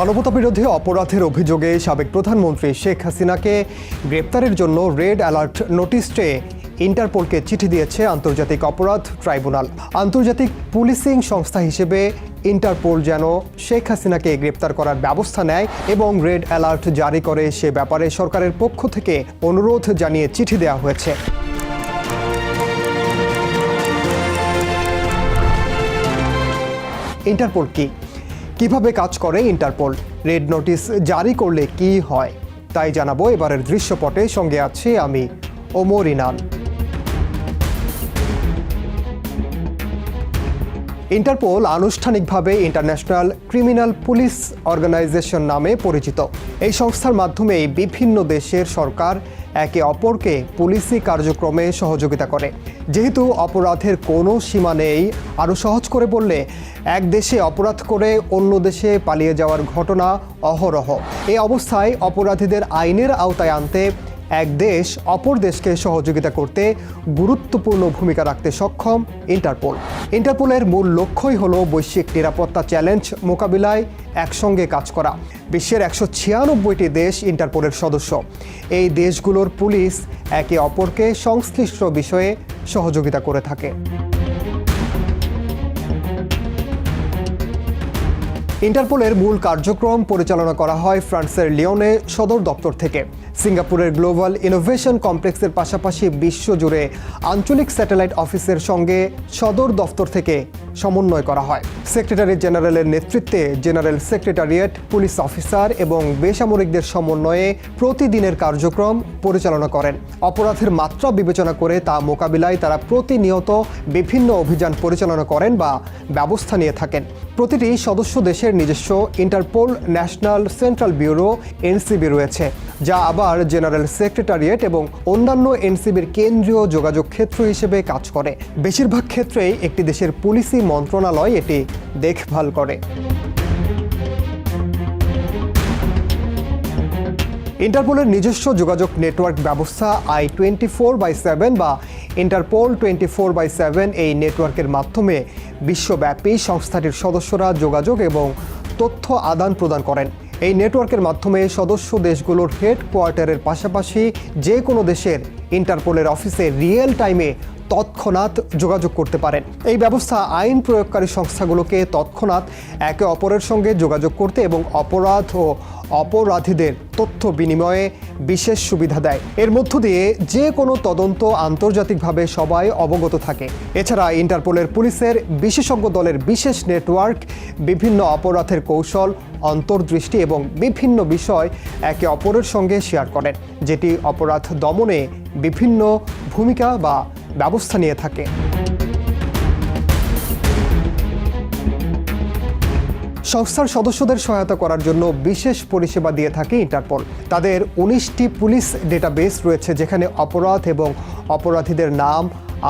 মানবতা বিরোধী অপরাধের অভিযোগে সাবেক প্রধানমন্ত্রী শেখ হাসিনাকে গ্রেপ্তারের জন্য রেড অ্যালার্ট নোটিশ চেয়ে ইন্টারপোলকে চিঠি দিয়েছে আন্তর্জাতিক অপরাধ ট্রাইব্যুনাল। আন্তর্জাতিক পুলিশিং সংস্থা হিসেবে ইন্টারপোল যেন শেখ হাসিনাকে গ্রেপ্তার করার ব্যবস্থা নেয় এবং রেড অ্যালার্ট জারি করে সে ব্যাপারে সরকারের পক্ষ থেকে অনুরোধ জানিয়ে চিঠি দেওয়া হয়েছে। ইন্টারপোল কি? কীভাবে কাজ করে ইন্টারপোল? রেড নোটিশ জারি করলে কি হয়? তাই জানাব এবারের দৃশ্যপটে। সঙ্গে আছে আমি ওমর ইনান। ইন্টারপোল আনুষ্ঠানিকভাবে ইন্টারন্যাশনাল ক্রিমিনাল পুলিশ অর্গানাইজেশন নামে পরিচিত। এই সংস্থার মাধ্যমে বিভিন্ন দেশের সরকার একে অপরকে পুলিশি কার্যক্রমে সহযোগিতা করে। যেহেতু অপরাধের কোনো সীমা নেই, আরও সহজ করে বললে, এক দেশে অপরাধ করে অন্য দেশে পালিয়ে যাওয়ার ঘটনা অহরহ। এই অবস্থায় অপরাধীদের আইনের আওতায় আনতে এক দেশ অপর দেশকে সহযোগিতা করতে গুরুত্বপূর্ণ ভূমিকা রাখতে সক্ষম ইন্টারপোল। ইন্টারপোলের মূল লক্ষ্যই হল বৈশ্বিক নিরাপত্তা চ্যালেঞ্জ মোকাবিলায় একসঙ্গে কাজ করা। বিশ্বের একশো ছিয়ানব্বইটি দেশ ইন্টারপোলের সদস্য। এই দেশগুলোর পুলিশ একে অপরকে সংশ্লিষ্ট বিষয়ে সহযোগিতা করে থাকে। ইন্টারপোলের মূল কার্যক্রম পরিচালনা করা হয় ফ্রান্সের লিওনে সদর দপ্তর থেকে। সিঙ্গাপুরের গ্লোবাল ইনোভেশন কমপ্লেক্সের পাশাপাশি বিশ্বজুড়ে আঞ্চলিক স্যাটেলাইট অফিসের সঙ্গে সদর দপ্তর থেকে সমন্বয় করা হয়। সেক্রেটারি জেনারেলের নেতৃত্বে জেনারেল সেক্রেটারিয়েট, পুলিশ অফিসার এবং বেসামরিকদের সমন্বয়ে প্রতিদিনের কার্যক্রম পরিচালনা করেন। অপরাধের মাত্রা বিবেচনা করে তা মোকাবিলায় তারা প্রতিনিয়ত বিভিন্ন অভিযান পরিচালনা করেন বা ব্যবস্থা নিয়ে থাকেন। প্রতিটি সদস্য দেশের নিজস্ব Interpol national central bureau, NCB রয়েছে, যা আবার জেনারেল সেক্রেটারিয়েট এবং অন্যান্য এনসিবির কেন্দ্রীয় যোগাযোগ ক্ষেত্র হিসেবে কাজ করে। বেশিরভাগ ক্ষেত্রেই একটি দেশের পুলিশি মন্ত্রণালয় এটি দেখভাল করে। ইন্টারপোলের নিজস্ব যোগাযোগ নেটওয়ার্ক ব্যবস্থা I twenty four by seven বা Interpol twenty four by seven এই নেটওয়ার্কের মাধ্যমে বিশ্বব্যাপী সংস্থাটির সদস্যরা যোগাযোগ এবং তথ্য আদান প্রদান করেন। এই নেটওয়ার্কের মাধ্যমে সদস্য দেশগুলোর হেডকোয়ার্টারের পাশাপাশি যে কোনো দেশের ইন্টারপোলের অফিসে রিয়েল টাইমে তৎক্ষণাৎ যোগাযোগ করতে পারেন। এই ব্যবস্থা আইন প্রয়োগকারী সংস্থাগুলোকে তৎক্ষণাৎ একে অপরের সঙ্গে যোগাযোগ করতে এবং অপরাধ ও অপরাধীদের তথ্য বিনিময়ে বিশেষ সুবিধা দেয়। এর মধ্য দিয়ে যে কোনো তদন্ত আন্তর্জাতিকভাবে সবাই অবগত থাকে। এছাড়া ইন্টারপোলের পুলিশের বিশেষজ্ঞ দলের বিশেষ নেটওয়ার্ক, বিভিন্ন অপরাধের কৌশল, অন্তর্দৃষ্টি এবং বিভিন্ন বিষয় একে অপরের সঙ্গে শেয়ার করেন, যেটি অপরাধ দমনে বিভিন্ন ভূমিকা বা ব্যবস্থা নিয়ে থাকে। সংস্থার সদস্যদের সহায়তা করার জন্য বিশেষ পরিষেবা দিয়ে থাকে ইন্টারপোল। তাদের উনিশটি পুলিশ ডেটাবেস রয়েছে যেখানে অপরাধ এবং অপরাধীদের নাম,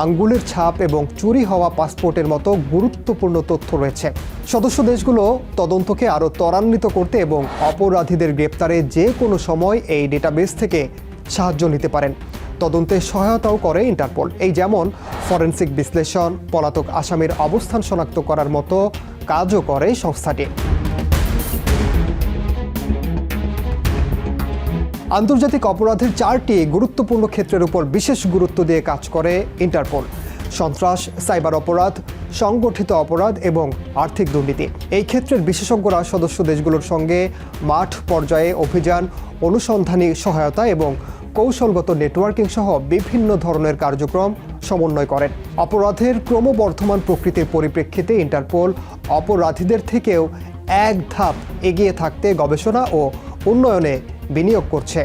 আঙ্গুলের ছাপ এবং চুরি হওয়া পাসপোর্টের মতো গুরুত্বপূর্ণ তথ্য রয়েছে। সদস্য দেশগুলো তদন্তকে আরও ত্বরান্বিত করতে এবং অপরাধীদের গ্রেপ্তারে যে কোনো সময় এই ডেটাবেস থেকে সাহায্য নিতে পারেন। তদন্তে সহায়তাও করে ইন্টারপোল। এই যেমন ফরেনসিক বিশ্লেষণ, পলাতক আসামির অবস্থান শনাক্ত করার মতো কাজও করে সংস্থাটি। আন্তর্জাতিক অপরাধের চারটি গুরুত্বপূর্ণ ক্ষেত্রের উপর বিশেষ গুরুত্ব দিয়ে কাজ করে ইন্টারপোল। সন্ত্রাস, সাইবার অপরাধ, সংগঠিত অপরাধ এবং আর্থিক দুর্নীতি। এই ক্ষেত্রের বিশেষজ্ঞরা সদস্য দেশগুলোর সঙ্গে মাঠ পর্যায়ে অভিযান, অনুসন্ধানী সহায়তা এবং কৌশলগত নেটওয়ার্কিং সহ বিভিন্ন ধরনের কার্যক্রম সমন্বয় করেন। অপরাধের ক্রমবর্ধমান প্রকৃতির পরিপ্রেক্ষিতে ইন্টারপোল অপরাধীদের থেকেও এক ধাপ এগিয়ে থাকতে গবেষণা ও উন্নয়নে বিনিয়োগ করছে।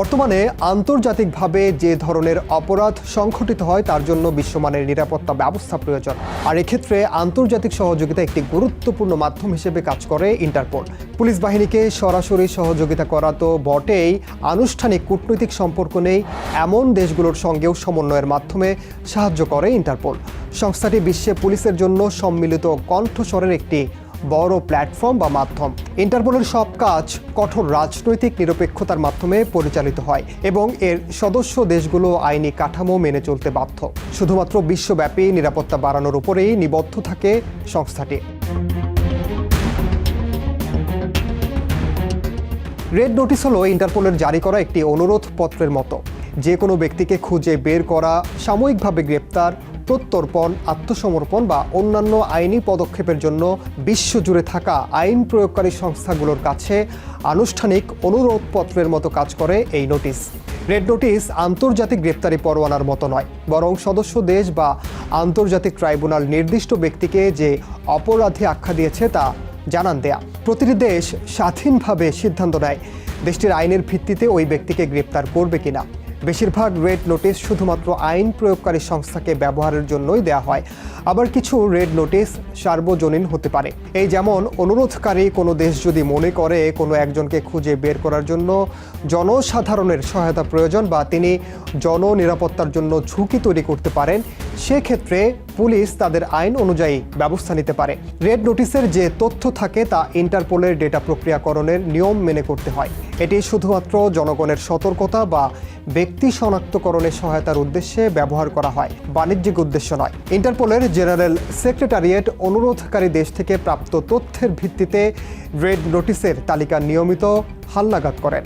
বর্তমানে আন্তর্জাতিকভাবে যে ধরনের অপরাধ সংঘটিত হয়, তার জন্য বিশ্বমানের নিরাপত্তা ব্যবস্থা প্রয়োজন। আর এক্ষেত্রে আন্তর্জাতিক সহযোগিতা একটি গুরুত্বপূর্ণ মাধ্যম হিসেবে কাজ করে ইন্টারপোল। পুলিশ বাহিনীকে সরাসরি সহযোগিতা করা তো বটেই, আনুষ্ঠানিক কূটনৈতিক সম্পর্ক নেই, এমন দেশগুলোর সঙ্গেও সমন্বয়ের মাধ্যমে সাহায্য করে ইন্টারপোল। সংস্থাটি বিশ্বে পুলিশের জন্য সম্মিলিত কণ্ঠস্বরের একটি বড় প্ল্যাটফর্ম বা মাধ্যম। ইন্টারপোলের সব কাজ কঠোর রাজনৈতিক নিরপেক্ষতার মাধ্যমে পরিচালিত হয় এবং এর সদস্য দেশগুলো আইনি কাঠামো মেনে চলতে বাধ্য। শুধুমাত্র বিশ্বব্যাপী নিরাপত্তা বাড়ানোর উপরেই নিবদ্ধ থাকে সংস্থাটি। রেড নোটিস হলো ইন্টারপোলের জারি করা একটি অনুরোধ পত্রের মতো। যে কোনো ব্যক্তিকে খুঁজে বের করা, সাময়িকভাবে গ্রেপ্তার প্রত্যর্পণ, আত্মসমর্পণ বা অন্যান্য আইনি পদক্ষেপের জন্য বিশ্বজুড়ে থাকা আইন প্রয়োগকারী সংস্থাগুলোর কাছে আনুষ্ঠানিক অনুরোধপত্রের মতো কাজ করে এই নোটিশ। রেড নোটিশ আন্তর্জাতিক গ্রেপ্তারি পরোয়ানার মতো নয়, বরং সদস্য দেশ বা আন্তর্জাতিক ট্রাইব্যুনাল নির্দিষ্ট ব্যক্তিকে যে অপরাধী আখ্যা দিয়েছে তা জানান দেয়া। প্রতিটি দেশ স্বাধীনভাবে সিদ্ধান্ত নেয়, দেশটির আইনের ভিত্তিতে ওই ব্যক্তিকে গ্রেপ্তার করবে কিনা। বেশিরভাগ রেড নোটিশ শুধুমাত্র আইন প্রয়োগকারী সংস্থাকে ব্যবহারের জন্যই দেওয়া হয়। আবার কিছু রেড নোটিস সার্বজনীন হতে পারে। এই যেমন, অনুরোধকারী কোনো দেশ যদি মনে করে কোনো একজনকে খুঁজে বের করার জন্য জনসাধারণের সহায়তা প্রয়োজন বা তিনি জননিরাপত্তার জন্য ঝুঁকি তৈরি করতে পারেন, সেক্ষেত্রে পুলিশ তাদের আইন অনুযায়ী ব্যবস্থা নিতে পারে। রেড নোটিশের যে তথ্য থাকে তা ইন্টারপোলের ডেটা প্রক্রিয়াকরণের নিয়ম মেনে করতে হয়। এটি শুধুমাত্র জনগণের সতর্কতা বা ব্যক্তি শনাক্তকরণে সহায়তার উদ্দেশ্যে ব্যবহার করা হয়, বাণিজ্যিক উদ্দেশ্য নয়। ইন্টারপোলের জেনারেল সেক্রেটারিয়েট অনুরোধকারী দেশ থেকে প্রাপ্ত তথ্যের ভিত্তিতে রেড নোটিসের তালিকা নিয়মিত হালনাগাদ করেন।